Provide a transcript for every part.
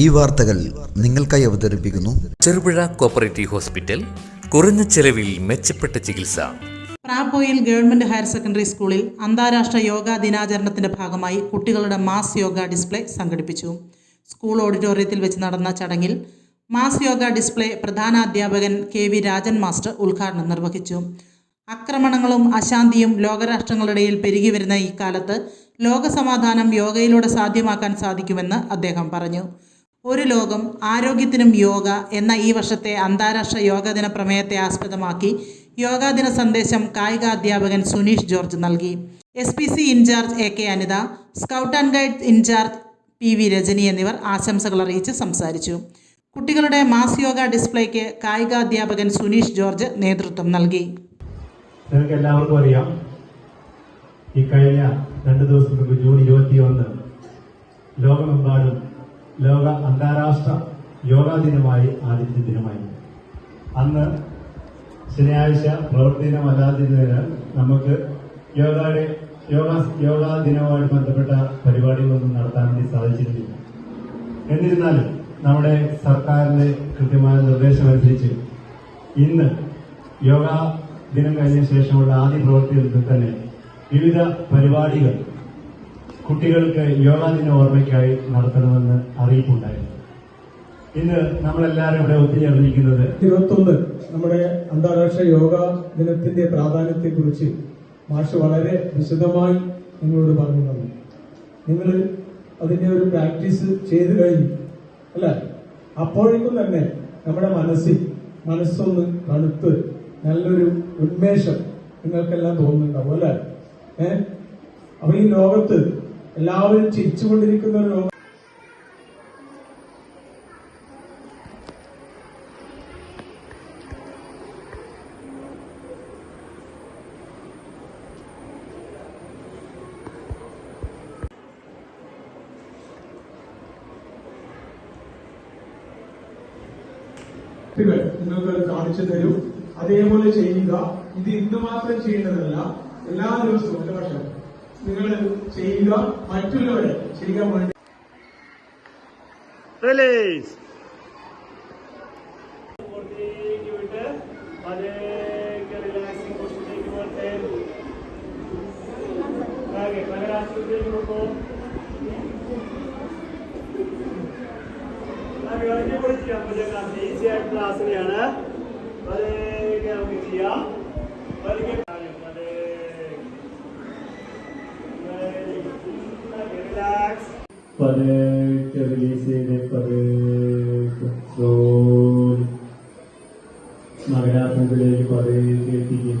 ഈ വാർത്തകൾ നിങ്ങൾക്കായി അവതരിപ്പിക്കുന്നു. ചെറുപുഴ കോപ്പറേറ്റീവ് ഹോസ്പിറ്റൽ കുറഞ്ഞ ചെലവിൽ മെച്ചപ്പെട്ട ചികിത്സ. പ്രാപ്പോയിൽ ഗവൺമെന്റ് ഹയർ സെക്കൻഡറി സ്കൂളിൽ അന്താരാഷ്ട്ര യോഗാ ദിനാചരണത്തിന്റെ ഭാഗമായി കുട്ടികളുടെ മാസ് യോഗ ഡിസ്പ്ലേ സംഘടിപ്പിച്ചു. സ്കൂൾ ഓഡിറ്റോറിയത്തിൽ വെച്ച് നടന്ന ചടങ്ങിൽ മാസ് യോഗ ഡിസ്പ്ലേ പ്രധാനാധ്യാപകൻ കെ വി രാജൻ മാസ്റ്റർ ഉദ്ഘാടനം നിർവഹിച്ചു. ആക്രമണങ്ങളും അശാന്തിയും ലോകരാഷ്ട്രങ്ങളിടയിൽ പെരുകി വരുന്ന ഈ കാലത്ത് ലോകസമാധാനം യോഗയിലൂടെ സാധ്യമാക്കാൻ സാധിക്കുമെന്ന് അദ്ദേഹം പറഞ്ഞു. ഒരു ലോകം ആരോഗ്യത്തിനും യോഗ എന്ന ഈ വർഷത്തെ അന്താരാഷ്ട്ര യോഗാ ദിന പ്രമേയത്തെ ആസ്പദമാക്കി യോഗാ ദിന സന്ദേശം കായിക അധ്യാപകൻ സുനീഷ് ജോർജ് നൽകി. S P C incharge A K Anitha scout and guide incharge P V Rajani എന്നിവർ ആശംസകൾ അറിയിച്ച് സംസാരിച്ചു. കുട്ടികളുടെ മാസ് യോഗ ഡിസ്പ്ലേക്ക് കായികാധ്യാപകൻ സുനീഷ് ജോർജ് നേതൃത്വം നൽകി. എല്ലാവർക്കും അറിയാം ഈ കഴിഞ്ഞ രണ്ട് ദിവസം മുമ്പ് ജൂൺ ഇരുപത്തി ഒന്ന് ലോകമെമ്പാടും ലോക അന്താരാഷ്ട്ര യോഗാ ദിനമായി ആദ്യത്തെ ദിനമായി. അന്ന് ശനിയാഴ്ച പ്രവൃത്തി ദിനമല്ലാതിരുന്നതിന് നമുക്ക് യോഗയുടെ യോഗ യോഗാ ദിനവുമായി ബന്ധപ്പെട്ട പരിപാടികളൊന്നും നടത്താൻ വേണ്ടി സാധിച്ചിരുന്നില്ല. എന്നിരുന്നാലും നമ്മുടെ സർക്കാരിന്റെ കൃത്യമായ നിർദ്ദേശമനുസരിച്ച് ഇന്ന് യോഗാ ദിനം കഴിഞ്ഞ ശേഷമുള്ള ആദ്യ പ്രവൃത്തിയിൽ തന്നെ വിവിധ പരിപാടികൾ കുട്ടികൾക്ക് യോഗാ ദിന ഓർമ്മയ്ക്കായി നടത്തണമെന്ന് അറിയിപ്പുണ്ടായിരുന്നു. ഇന്ന് നമ്മളെല്ലാവരും ഇവിടെ ഒത്തുചേർന്നിരിക്കുന്നത് ഇരുപത്തൊന്ന് നമ്മുടെ അന്താരാഷ്ട്ര യോഗ ദിനത്തിന്റെ പ്രാധാന്യത്തെ കുറിച്ച് മാഷ് വളരെ വിശദമായി നിങ്ങളോട് പറഞ്ഞു തന്നു. നിങ്ങൾ അതിന്റെ ഒരു പ്രാക്ടീസ് ചെയ്തു കഴിഞ്ഞു അല്ല? അപ്പോഴേക്കും തന്നെ നമ്മുടെ മനസ്സിൽ മനസ്സൊന്ന് തണുത്ത് നല്ലൊരു ഉന്മേഷം നിങ്ങൾക്കെല്ലാം തോന്നുന്നുണ്ടാവും അല്ലേ? ഏ? അപ്പൊ ഈ ലോകത്ത് എല്ലാവരും ചിരിച്ചുകൊണ്ടിരിക്കുന്ന ഒരു ലോകം. നിങ്ങൾക്ക് കാണിച്ചു തരും. അതേപോലെ ചെയ്യുക. ഇത് ഇന്ന് മാത്രം ചെയ്യേണ്ടതല്ല. എല്ലാ ദിവസവും വർഷം നിങ്ങൾ ചെയ്യുക മറ്റുള്ളവരെ ചെയ്യാൻ വേണ്ടി. പുറത്തേക്ക് വിട്ട് പതുക്കെ റിലാക്സിംഗ് പൊസിഷനിലേക്ക് പോകട്ടെ. ഓക്കെ പല രാഷ്ട്രത്തിലേക്ക് നോക്കൂ. ചെയ്യാം ചെയ്യാം ഈസി ആയിട്ടുള്ള ആസനയാണ് പതുക്കെ നമുക്ക് ചെയ്യാം. പതുക്കെ പതുക്കെ റിലീസ് ചെയ്ത് പതുക്കെ സ്ലോലി മകരാസനത്തിലേക്ക് പതുക്കെ എത്തിക്കും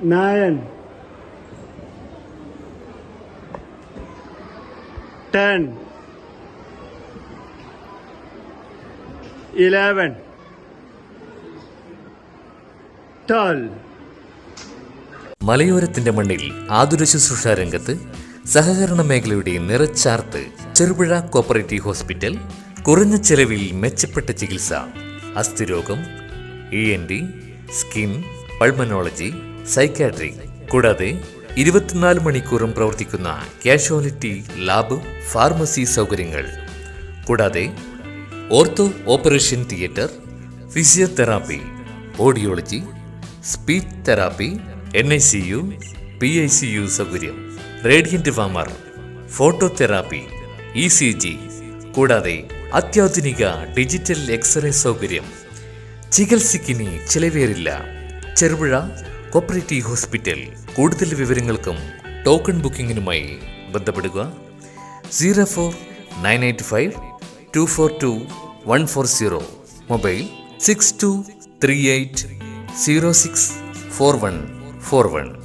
Nine, ten, eleven, twelve. മലയോരത്തിന്റെ മണ്ണിൽ ആതുര ശുശ്രൂഷ രംഗത്ത് സഹകരണ മേഖലയുടെ നിറച്ചാർത്ത് ചെറുപുഴ കോപ്പറേറ്റീവ് ഹോസ്പിറ്റൽ കുറഞ്ഞ ചെലവിൽ മെച്ചപ്പെട്ട ചികിത്സ അസ്ഥിരോഗം E N T skin pulmonology psychiatry കൂടാതെ ഇരുപത്തിനാല് മണിക്കൂറും പ്രവർത്തിക്കുന്ന കാഷ്വാലിറ്റി ലാബ് ഫാർമസി സൗകര്യങ്ങൾ. കൂടാതെ ortho operation theatre physiotherapy audiology speech therapy N I C U P I C U സൗകര്യം. Radiant photo phototherapy E C G. കൂടാതെ അത്യാധുനിക ഡിജിറ്റൽ എക്സ്റേ സൗകര്യം. ചികിത്സയ്ക്കിനി ചിലവേറില്ല. ചെറുപുഴ കോപ്പറേറ്റീവ് ഹോസ്പിറ്റൽ കൂടുതൽ വിവരങ്ങൾക്കും ടോക്കൺ ബുക്കിംഗിനുമായി ബന്ധപ്പെടുക. Zero four nine eight five two four two one four zero mobile six two three eight zero six four one four one